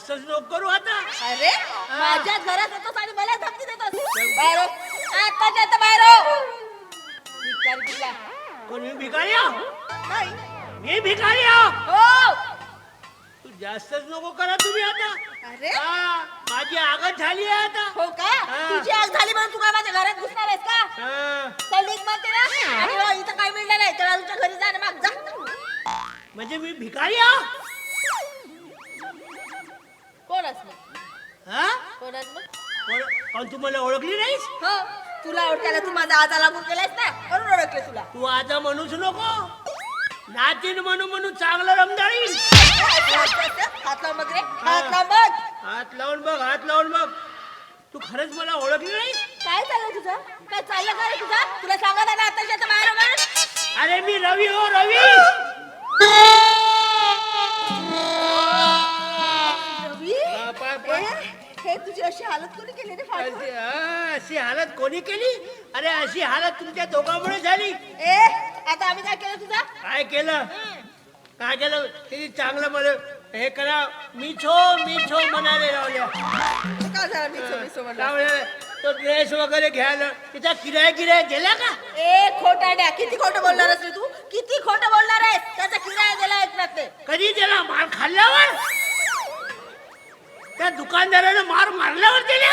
आता अरे माझ्या घरात येतोस आणि मला धमकी देतोस बाहेर हो. आता बाहेर हो. भिकारी कुठला? कोण मी भिकारी आहो? नाही. मी भिकारी आहो. हो तू जास्तच नको करा तुम्ही आता अरे हा, माझी आगत झाली आहे आता हो का हा. तुझी आग झाली म्हणून तू काय माझ्या घरात घुसणार आहेस का हा, चल निघ म्हणते ना आणि इथं काय मिळणार नाही तर तुझ्या घरी जा ना मग जा म्हणजे मी भिकारी आहो? कोण असलं? हा? कोण असलं? कोण- काहून तू मला ओळखली नाहीस? हो. तुला ओळखायला तू माझा आजा लागून गेलायस ना? म्हणून ओळखले तुला. तू आता म्हणूच नको. नातीन म्हणू म्हणू चांगलं रमदाळीन. हात लाव मग रे. हात लाव मग हात लावून बघ हात लावून बघ. तू खरंच मला ओळखली नाहीस? काय चाललंय तुझं? काय चाललं काय रे तुझं? तुला आहे ना आताच्या आता बाहेर म्हणून अरे मी रवी हो रवी. हा, हे तुझी अशी हालत कोणी केली रे अशी हा, अशी हालत कोणी केली? अरे अशी हालत तुमच्या दोघांमुळे झाली. ए आता आम्ही काय केलं तुझा? काय केलं? काय केलं? किती चांगलं मला हे करा. मी छो मी छो म्हणाले लावल्या काय झालं मिसो मिसो म्हणलं? लावल्या तो ड्रेस वगैरे घ्यायला. तिचा किराया किराया दिला का? ए खोटाड्या किती खोटं बोलणार आहेस रे तू? किती खोटं बोलणार आहेस? त्याचा किराया दिला एकनाथ ते कधी दिला मार खाल्ल्यावर? त्या दुकानदारानं मार मारल्यावर दिल्या.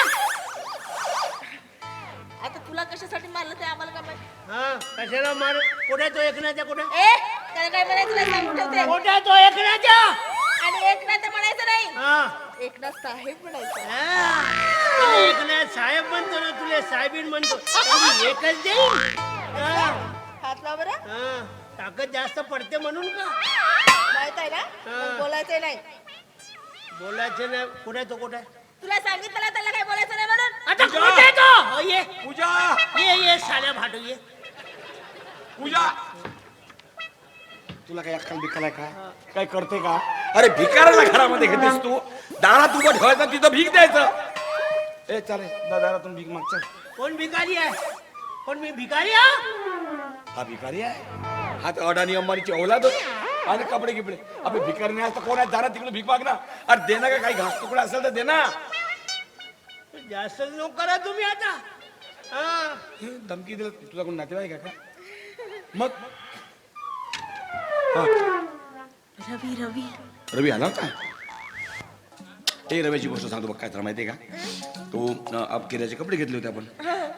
आता तुला कशासाठी मारलं ते आम्हाला काय माहिती? हा कशाला मार? कुठे तो एकनाच्या कुठे? ए त्याला काय म्हणायचं नाही सांगून ठेवते कुठे तो एकनाच्या आणि एकनाथ म्हणायचं नाही. हा. एकनाथ साहेब म्हणायचं. हा. तुला एकनाथ साहेब म्हणतो ना तुला साहेबीन म्हणतो. तरी एकच देईन. हा. हात लाव बरं. हा. ताकद जास्त पडते म्हणून का? माहीत आहे ना. मग बोलायचं नाही. बोलायचं नाही. कुठे तो? कुठे तुला सांगितलं ना त्याला काय बोलायचं नाही म्हणून. आता कुठे तो? हो, ये. पूजा! ये ये साल्या भाटू ये. पूजा! तुला काही अक्कल बिक्कल आहे का? काय करते का? अरे भिकाऱ्याला घरामध्ये घेतेस तू. दारात उभं ठेवायचं तिथं भीक द्यायचं. ए चालेल दारातून भीक मागचं कोण भिकारी आहे? कोण मी भिकारी आहे? हा भिकारी आहे. हा तर अडाणी अंबानीची औलाद. होती. आणि कपडे गिपडे. अबे भिकारी नाही असं कोण आहे? दारात तिकडे भीक माग ना. अरे दे ना का काही घास तुकडा असेल तर दे ना. जास्त नको करा तुम्ही आता. हा. हे, धमकी दिलं. तुझा कोण नातेवाईक आहे का? मग? हा. रवी रवी. रवी आला होता? ए रव्याची गोष्ट सांगतो बघ काय तर माहितीये का? तो किराचे कपडे घेतले होते आपण.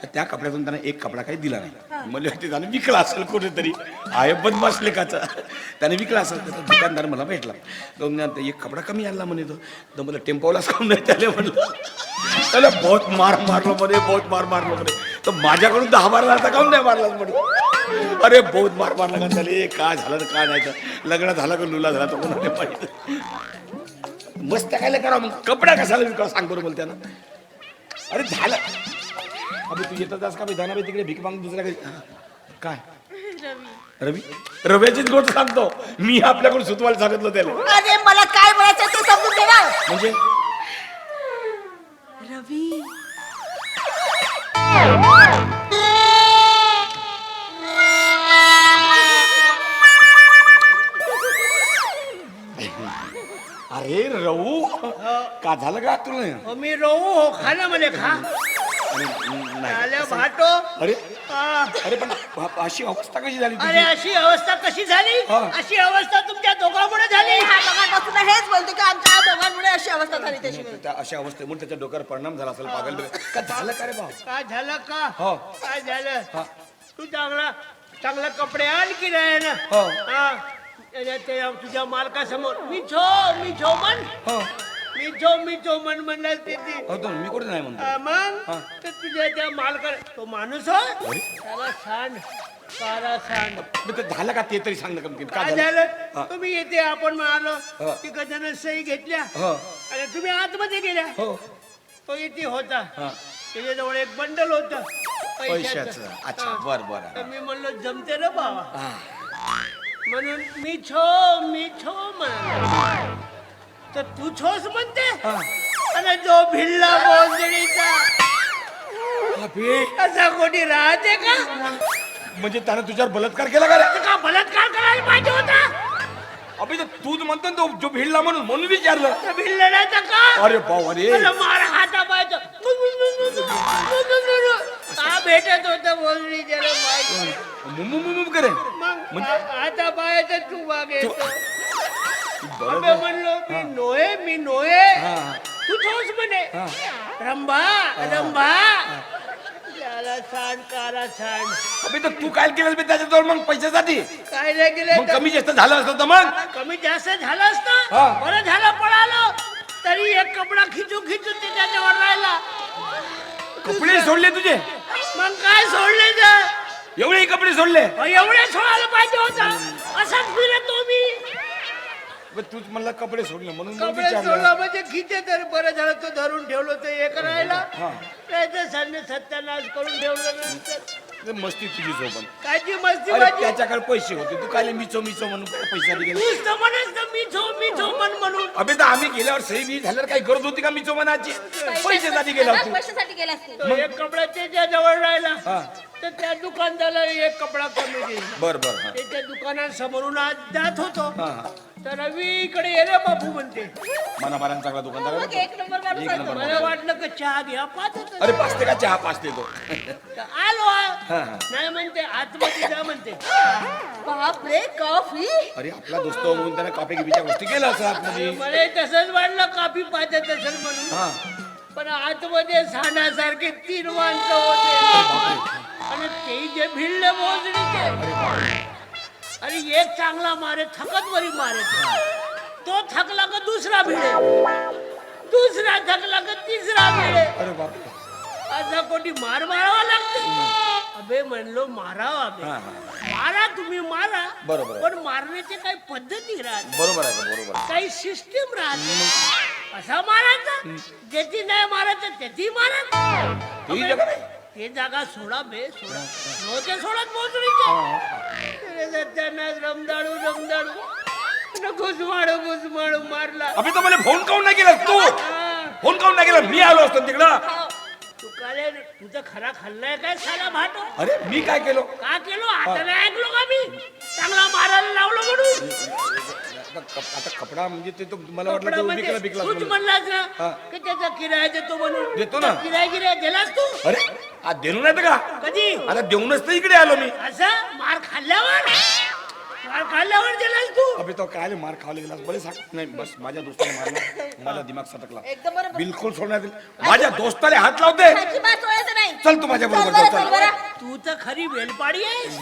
तर त्या कपड्यातून त्याने एक कपडा काही दिला नाही. मला वाटते त्याने विकला असेल कुठेतरी. आहे बदमाश लेखाचा त्याने विकला असेल त्याचा दुकानदार मला भेटला. तो म्हणे, एक कपडा कमी आणला म्हणे तो. तर मला टेम्पोलाच काऊन नाही त्याला म्हणलं. त्याला बहुत मार मारलो म्हणे बहुत मार मारलो म्हणे. तर माझ्याकडून दहा मारला तर काऊन नाही मारला म्हणे? अरे बहुत मार मारला का त्याला. काय झालं काय नाही तर. लग्न झालं का लुला झाला तर कोणाने पाहिजे मस्त काय करा मग. कपडा कशाला विकाव सांग बरं बोलत्या ना अरे झालं. अबे तू येतात जास का विधानाबाई तिकडे भीक माग दुसऱ्या घरी? हा, काय? रवी. रव्याचीच गोष्ट सांगतो. मी आपल्याकडून सुतवायला सांगितलं त्याला. अरे मला काय बोलायचं ते समजून दे ना. म्हणजे? रवी. अरे रवू का झालं का तुला हो मी रोऊ हो खा ना मला खा अरे, नाही आल्या भाटो अरे हा. अरे पण अ- अशी अवस्था कशी झाली अरे तुझी अशी अवस्था कशी झाली हा. अशी अवस्था तुमच्या दोघांमुळे झाली हा बघा तुला हेच बोलते की आमच्या दोघांमुळे अशी अवस्था झाली त्याची. त्या अशा अवस्थेमुळे त्याच्या डोक्यावर परिणाम झाला असेल पागल बिगल. का झालं का रे भाऊ काय झालं का हो. काय झालं हा. तू चांगला चांगला कपडे आण की नाही ना हो. हा. त्या तुझ्या मालकासमोर. मी छो मी छो मन हो. मी छो मी छो मन म्हणणार ते ती. हो तो मी कुठे नाही म्हणतो? मग? हा. तर तुझ्या त्या मालका तो माणूस हो? त्याला सांड सारा सांड. मग ते झालं का ते तरी सांग ना काय झालं? झालं. तुम्ही येते आपण आलो. हा. तिकडनं सही घेतल्या. हो. आणि तुम्ही आतमध्ये गेल्या. हो. तो इथे होता. हा. त्याच्याजवळ एक बंडल होत. पैशाचं. अच्छा बर बर. तर मी म्हणलो जमते ना बाबा. हा. म्हणून मी छो मी छो म्हणाला तर तू छोस म्हणते हा. आणि जो भिल्ला अबे, असा कोणी राहते का म्हणजे त्यानं तुझ्यावर बलात्कार केला का रे तर का बलात्कार करायला पाहिजे होता अबे तर तूच म्हणतो ना तो जो भिडला म्हणून म्हणून विचारलं तर भिडलं नाही तर का अरे मला मार हाता का भेटत होत बोलणी त्याला माहिती मुमू मुमू करे म्हणजे- आता पायाचं तू मागे बरं अबे म्हणलो मी नोहे मी नोहे. हा, हा. तू थोस म्हणे. रंभा रंभा. त्याला सांड काला सांड. अबे तर तू काय केलं बे त्याच्याजवळ मग पैशासाठी? काय नाही केलं मग कमी जास्त झालं असतं तर मग? कमी जास्त झालं असतं. हा. बरं झालं पळालो. तरी एक कपडा खिचू खिचू ते त्याच्यावर राहिला. कपडे सोडले तुझे? मग काय सोडले तर? एवढे कपडे सोडले. एवढे सोडायला पाहिजे होता. असाच फिरतो मी. तूच म्हणला कपडे सोडले म्हणून कपडे विचारलं. सोडला म्हणजे खिचे तर बरं झालं तो धरून ठेवलं तर एक हा. सन्ने सत्यानाश करून ठेवलं नंतर. ते मस्ती तुझी सोबत कायची मस्ती अरे माझी? त्याच्याकडे पैसे होते. तू काय मिचो मिचो म्हणून काय गेले तूच तर ना मी म्हणून. अबे तर आम्ही गेल्यावर सही बी झाल्यावर काही गरज होती का मिचो म्हणाची पैशासाठी गेला तू पैशासाठी गेलास तू तो एक कपडा त्याच्याजवळ राहिला हा. तर त्या दुकानदाराला एक कपडा कमी दिला बर बर हा. त्याच्या दुकानात समोरून आज जात होतो. हा, हा. तर रवी इकडे ये रे बापू म्हणते. मनाबारान चांगला दुकानदार मग आहे. एक नंबर माणूस एक आहे नंबर तो. मला वाटलं का चहा घ्या होतो. अरे पाचते का? चहा पाचते तो. तर आलो. हा, हा. नाही म्हणते आतमध्ये जा म्हणते. बापरे कॉफी? अरे आपला दोस्त म्हणून त्याने कॉपी गिपीच्या गोष्टी केल्या असं आतमध्ये. मला तसंच वाटलं काफी पाहत असेल म्हणून. हा. पण आतमध्ये सांडासारखे तीन माणसं होते. आणि ते जे भिडले मोजणीचे. आणि एक चांगला मारे थकत वरी मारे तो. थकला का दुसरा भिडे? दुसरा थकला का तिसरा भिडे? अरे असा कोणी मार मारावा लागते? अबे म्हणलो मारावा अबे. हा मारा तुम्ही मारा. बरोबर आहे. पण मारण्याचे काही पद्धती राहत बरोबर आहे बरोबर आहे. काही सिस्टीम राहते असा मारायचा? ज्याची नाही मारायचं त्याची मारायचं. ही जगा नाही. ते जागा सोडा बे सोडा. नव्हते सोडत मोजणीचे. सत्यानाश रमदाडू रमदाडू. घुसमाडू घुसमाडू मारला. अबे तर मला फोन काऊन नाही केला तू? हा. फोन काऊन नाही केला? मी आलो असतो तिकडं. तू काले तुझा खरा खाल्लाय काय साला भाटो अरे मी काय केलो? का केलो? आता नाही ऐकलो का मी? चांगला मारायला लावलो म्हणून. आता आता कपडा म्हणजे ते तो मला वाटलं तो विकला विकला तूच म्हणलास ना हा. की त्याचा किराया देतो म्हणून. देतो ना. किराया किराया दिलास तू? अरे आज देणू नाही का? कधी? आता देऊनच तर इकडे आलो मी. असं? मार खाल्ल्यावर? मार खाल्ल्यावर दिलास तू? अबे तो काय मार खावला गेला बरे सांग. नाही बस माझ्या दोस्ताने मारला. माझा दिमाग सटकला. एकदम बरोबर. बिलकुल सोडण्यात येईल. माझ्या दोस्ताले हात लावते. अजिबात सोडायचं नाही. चल तू माझ्या बरोबर चल बरं, चल. चल बरं. तू तर खरी वेलपाडी आहेस.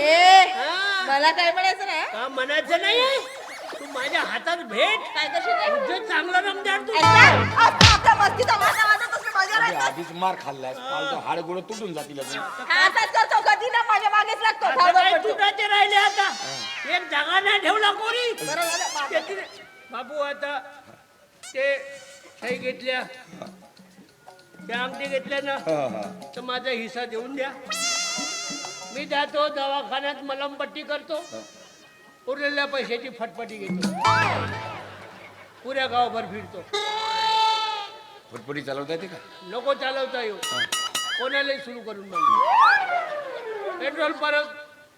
ए. हा. मला काय म्हणायचं नाही का म्हणायचं नाही तू माझ्या हातात भेट. काय करशील रे? तुझं चांगलं रमदार तू? आता आपल्या मस्तीचा. आधीच मार खाल्लाय पालतो हाड गोड तुटून जातील अजून. हा असाच करतो कधी ना माझ्या मागेच लागतो आता धावत काय पडतो. तुटाचे राहिले आता? एक जागा नाही ठेवला कोणी? बरं झालं, बाप. त्याची- बाबू आता ते काही घेतल्या. त्या अंगठी घेतल्या ना हा, हा. तर माझा हिस्सा देऊन द्या. मी जातो दवाखान्यात मलमपट्टी करतो. उरलेल्या पैशाची फटफटी घेतो. पुऱ्या गावभर फिरतो. फटफटी चालवता येते का? नको चालवता येऊ. कोणालाही सुरू करून बघ पेट्रोल परत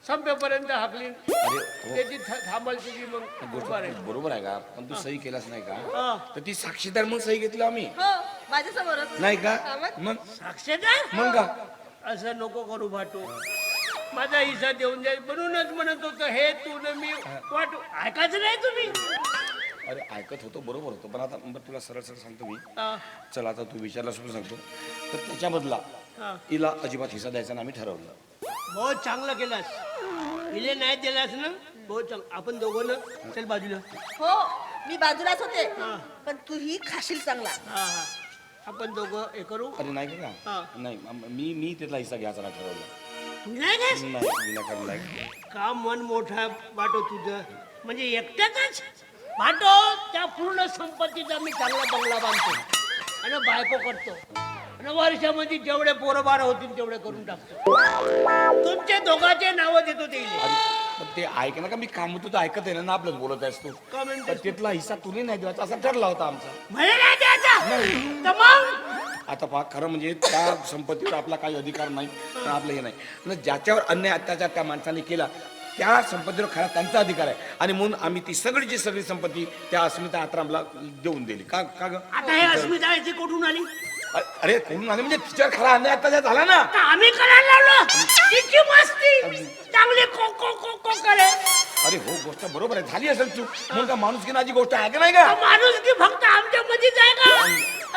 संपेपर्यंत हाकली. हो. त्याची थ- थांबल तुझी मग. बरोबर आहे का? पण तू सही केलास नाही का? हा. तर ती साक्षीदार मग सही घेतली आम्ही. हो माझ्यासमोरच. नाही का? मग? मग? साक्षीदार? मग का? असं नको करू भाटू. माझा हिस्सा देऊन द्या म्हणूनच म्हणत होतं हे तू न मी वाटू ऐकायचं नाही तुम्ही? अरे ऐकत होतो बरोबर होतो. पण आता बरं तुला सरळ सरळ सांगतो मी. हा, चल आता तू विचारला सुद्धा सांगतो. तर त्याच्यामधला हा. हिला अजिबात हिस्सा द्यायचा ना आम्ही ठरवलं. बहुत चांगलं केलास. इले नाही दिलास ना? बहुत चांग आपण दोघं ना? चल बाजूला. हो मी बाजूलाच होते. हा. पण तूही खाशील चांगला. हा हा. आपण दोघं हे करू. अरे नाही का? हा. नाही मी मी त्यातला हिस्सा घ्यायचा ना ठरवलं. तू नाही घ्यास? नाही विनाकारण नाही का मन मोठा वाटो तुझं म्हणजे एकट्याच वाटो त्या पूर्ण संपत्तीचा मी चांगला बंगला बांधतो. आणि बायको करतो. आणि वर्षामध्ये जेवढे पोरं बारा होतील तेवढे करून टाकतो. तुमचे दोघांचे नावं देतो ते. अरे पण ते ऐक ना का मी काम होतो ऐकत आहे ना आपलंच बोलत आहेस तू. का म्हणतेस? पण त्यातला हिस्सा तुने नाही द्यायचा असा ठरला होता आमचा. मला नाही द्यायचा. तर मग? आता पहा खरं म्हणजे त्या संपत्तीवर आपला काही अधिकार नाही पण आपलं हे नाही. आणि ज्याच्यावर अन्याय अत्याचार त्या माणसाने केला त्या संपत्तीवर खरा त्यांचा अधिकार आहे. आणि म्हणून आम्ही ती सगळीची सगळी संपत्ती त्या अस्मिता आत्रामला देऊन दिली. का का ग? आता हे अस्मिता कुठून आली? अ- अरे कोण आले? म्हणजे तिच्यावर खरा अन्याय आता झाला ना. आता आम्ही करायला लावलो तिची मस्ती. चांगली को को को को करे. अरे हो गोष्ट बरोबर आहे. झाली असेल चूक. का माणूस की नाजी गोष्ट आहे का नाही का? माणूस की फक्त आमच्या मध्येच आहे का?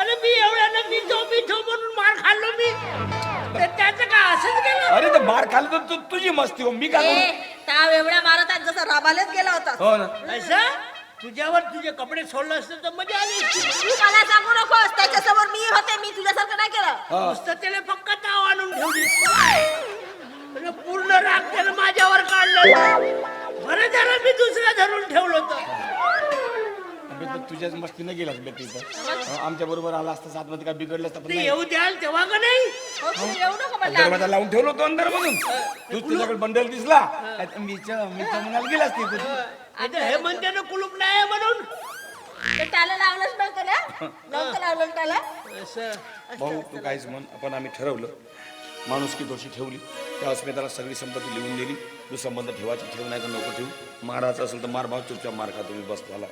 अरे मी एवढ्यानं मिठो मिठो म्हणून मार खाल्लो मी. तर त्याचं काय असंच केलं अरे तर मार खाल्लं तर तू- तुझी मस्ती हो. मी काय ए? ताव एवढ्या मारतात जसं राबालेच गेला होता. हो ना. असं तुझ्यावर तुझे कपडे सोडलं असतं तर मजा आली असती. तू मला सांगू नकोस त्याच्यासमोर मी होते मी तुझ्यासारखं नाही केलं. हा. नुसतं त्याला फक्त ताव आणून ठेवली. आणि पूर्ण राग त्यानं माझ्यावर काढलं. बरं झालं मी दुसऱ्या धरून ठेवलं होतं. तुझ्याच मस्तीनं गेलास बे तिथं आमच्या बरोबर आला असता सात मध्ये काय बिघडलं असतं ते. येऊ द्याल तेव्हा का नाही? हो, तू येऊ नको म्हणलं दरवाजा लावून ठेवलो होतो अंदर म्हणून तू तुझ्याकडे बंडल दिसला. मीच मी म्हणाल गेलास ती तू हे म्हणते ना कुलूप नाही म्हणून. ते त्याला लावलंच नव्हतं ना? नव्हतं लावलं त्याला? असं भाऊ तू काहीच म्हण. आपण आम्ही ठरवलं. माणूस की दोषी ठेवली. त्या अस्मिताला सगळी संपत्ती लिहून दिली. तू संबंध ठेवायची ठेव नाही तर नको ठेवू. मारायचं असेल तर मार भाव चुपचाप मार खा तुम्ही बस झाला